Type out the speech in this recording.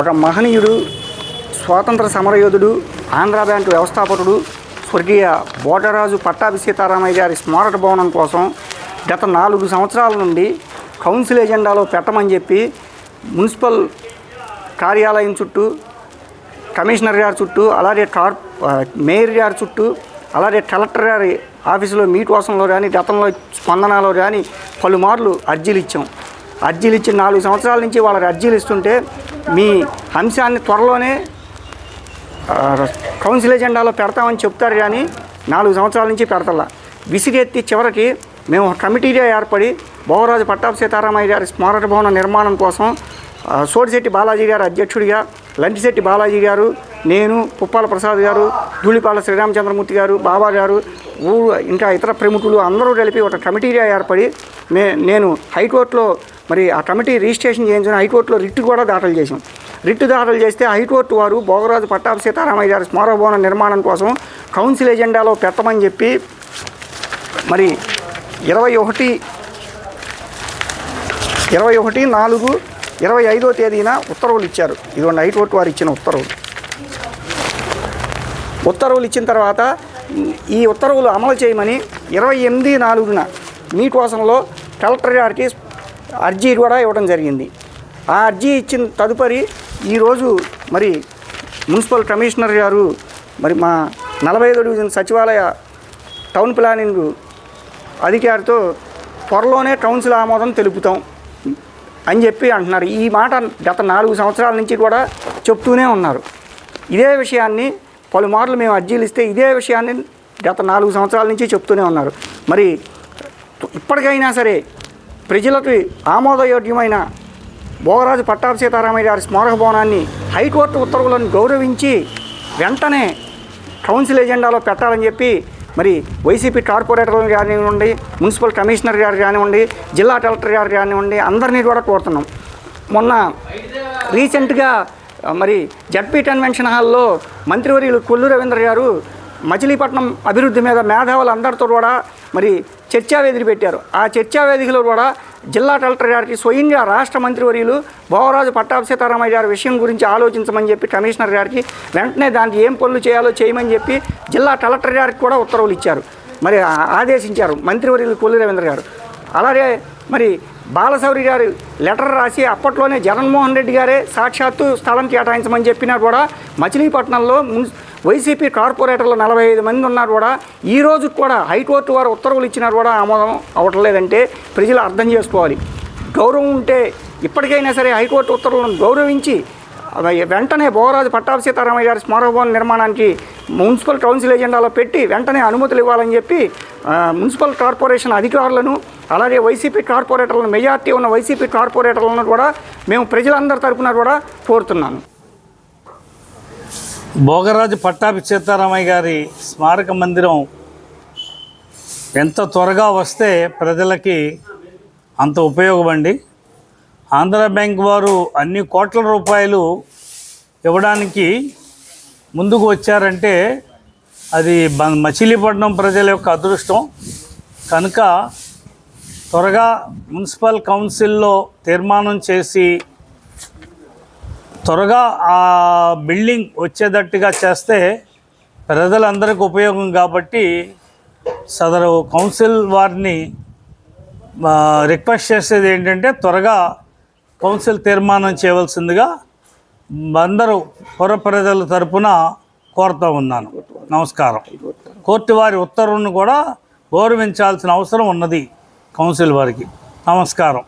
ఒక మహనీయుడు స్వాతంత్ర సమరయోధుడు ఆంధ్ర బ్యాంకు వ్యవస్థాపకుడు స్వర్గీయ బోటరాజు పట్టాభి సీతారామయ్య గారి స్మారక భవనం కోసం గత నాలుగు సంవత్సరాల నుండి కౌన్సిల్ ఎజెండాలో పెట్టమని చెప్పి మున్సిపల్ కార్యాలయం చుట్టూ కమిషనర్ గారి చుట్టూ అలాగే కార్ మేయర్ గారి చుట్టూ అలాగే కలెక్టర్ గారి ఆఫీసులో మీట్ కోసంలో కానీ గతంలో స్పందనలో కానీ పలుమార్లు అర్జీలు ఇచ్చాం. అర్జీలు ఇచ్చి నాలుగు సంవత్సరాల నుంచి వాళ్ళకి అర్జీలు ఇస్తుంటే మీ అంశాన్ని త్వరలోనే కౌన్సిల్ ఎజెండాలో పెడతామని చెప్తారు కానీ నాలుగు సంవత్సరాల నుంచి పెడతల్లా విసిగెత్తి చివరికి మేము కమిటీగా ఏర్పడి భోగరాజు పట్టాభి సీతారామయ్య గారి స్మారక భవన నిర్మాణం కోసం సోడిశెట్టి బాలాజీ గారు అధ్యక్షుడిగా లంటిశెట్టి బాలాజీ గారు నేను పుప్పాల ప్రసాద్ గారు ధూళిపాల శ్రీరామచంద్రమూర్తి గారు బాబా గారు ఊ ఇంకా ఇతర ప్రముఖులు అందరూ కలిపి ఒక కమిటీగా ఏర్పడి మే నేను హైకోర్టులో మరి ఆ కమిటీ రిజిస్ట్రేషన్ చేయించిన హైకోర్టులో రిట్ కూడా దాఖలు చేసాం రిట్ దాఖలు చేస్తే హైకోర్టు వారు భోగరాజు పట్టాభి సీతారామయ్య గారి స్మారక భవన నిర్మాణం కోసం కౌన్సిల్ ఎజెండాలో పెట్టమని చెప్పి మరి ఇరవై ఒకటి ఇరవై ఒకటి నాలుగు ఇరవై ఐదో తేదీన ఉత్తర్వులు ఇచ్చారు. ఇదిగోండి హైకోర్టు వారు ఇచ్చిన ఉత్తర్వులు. ఉత్తర్వులు ఇచ్చిన తర్వాత ఈ ఉత్తర్వులు అమలు చేయమని ఇరవై ఎనిమిది నాలుగున మీకోసంలో కలెక్టర్ గారికి అర్జీ కూడా ఇవ్వడం జరిగింది. ఆ అర్జీ ఇచ్చిన తదుపరి ఈరోజు మరి మున్సిపల్ కమిషనర్ గారు మరి మా నలభై ఐదో డివిజన్ సచివాలయ టౌన్ ప్లానింగ్ అధికారితో త్వరలోనే కౌన్సిల్ ఆమోదం తెలుపుతాం అని చెప్పి అంటున్నారు. ఈ మాట గత నాలుగు సంవత్సరాల నుంచి కూడా చెప్తూనే ఉన్నారు. ఇదే విషయాన్ని పలుమార్లు మేము అర్జీలు ఇస్తే ఇదే విషయాన్ని గత నాలుగు సంవత్సరాల నుంచి చెప్తూనే ఉన్నారు. మరి ఇప్పటికైనా సరే ప్రజలకు ఆమోదయోగ్యమైన భోగరాజు పట్టాభి సీతారామయ్య గారి స్మారక భవనాన్ని హైకోర్టు ఉత్తర్వులను గౌరవించి వెంటనే కౌన్సిల్ ఎజెండాలో పెట్టాలని చెప్పి మరి వైసీపీ కార్పొరేటర్లు కానివ్వండి మున్సిపల్ కమిషనర్ గారు కానివ్వండి జిల్లా కలెక్టర్ గారు కానివ్వండి అందరినీ కూడా కోరుతున్నాం. మొన్న రీసెంట్గా మరి జడ్పీ కన్వెన్షన్ హాల్లో మంత్రివర్యులు కొల్లు రవీంద్ర గారు మచిలీపట్నం అభివృద్ధి మీద మేధావులందరితో కూడా మరి చర్చావేదిక పెట్టారు. ఆ చర్చావేదికలో కూడా జిల్లా కలెక్టర్ గారికి స్వయంగా రాష్ట్ర మంత్రివర్యులు భోవరాజు పట్టాభి సీతారామయ్య గారి విషయం గురించి ఆలోచించమని చెప్పి కమిషనర్ గారికి వెంటనే దానికి ఏం పనులు చేయాలో చేయమని చెప్పి జిల్లా కలెక్టర్ గారికి కూడా ఉత్తర్వులు ఇచ్చారు. మరి ఆదేశించారు మంత్రివర్యులు కొల్లి రవీంద్ర గారు. అలాగే మరి బాలశౌరి గారు లెటర్ రాసి అప్పట్లోనే జగన్మోహన్ రెడ్డి గారే సాక్షాత్తు స్థలం కేటాయించమని చెప్పినా కూడా మచిలీపట్నంలో మున్ వైసీపీ కార్పొరేటర్లు నలభై ఐదు మంది ఉన్నారు కూడా ఈ రోజు కూడా హైకోర్టు వారు ఉత్తర్వులు ఇచ్చినా కూడా ఆమోదం అవ్వట్లేదంటే ప్రజలు అర్థం చేసుకోవాలి. గౌరవం ఉంటే ఇప్పటికైనా సరే హైకోర్టు ఉత్తర్వులను గౌరవించి వెంటనే భోగరాజు పట్టాభి సీతారామయ్య గారి స్మారక భవన నిర్మాణానికి మున్సిపల్ కౌన్సిల్ ఎజెండాలో పెట్టి వెంటనే అనుమతులు ఇవ్వాలని చెప్పి మున్సిపల్ కార్పొరేషన్ అధికారులను అలాగే వైసీపీ కార్పొరేటర్లను మెజార్టీ ఉన్న వైసీపీ కార్పొరేటర్లను కూడా మేము ప్రజలందరి తరపున కూడా కోరుతున్నాను. భోగరాజు పట్టాభి సీతారామయ్య గారి స్మారక మందిరం ఎంత త్వరగా వస్తే ప్రజలకి అంత ఉపయోగమండి ఆంధ్ర బ్యాంక్ వారు అన్ని కోట్ల రూపాయలు ఇవ్వడానికి ముందుకు వచ్చారంటే అది బ- మచిలీపట్నం ప్రజల యొక్క అదృష్టం. కనుక త్వరగా మున్సిపల్ కౌన్సిల్లో తీర్మానం చేసి త్వరగా ఆ బిల్డింగ్ వచ్చేటట్టుగా చేస్తే ప్రజలందరికీ ఉపయోగం కాబట్టి సదరు కౌన్సిల్ వారిని రిక్వెస్ట్ చేసేది ఏంటంటే త్వరగా కౌన్సిల్ తీర్మానం చేయవలసిందిగా అందరూ పౌర ప్రజల తరపున కోరుతూ ఉన్నాను. నమస్కారం. కోర్టు వారి ఉత్తర్వును కూడా గౌరవించాల్సిన అవసరం ఉన్నది. కౌన్సిల్ వారికి నమస్కారం.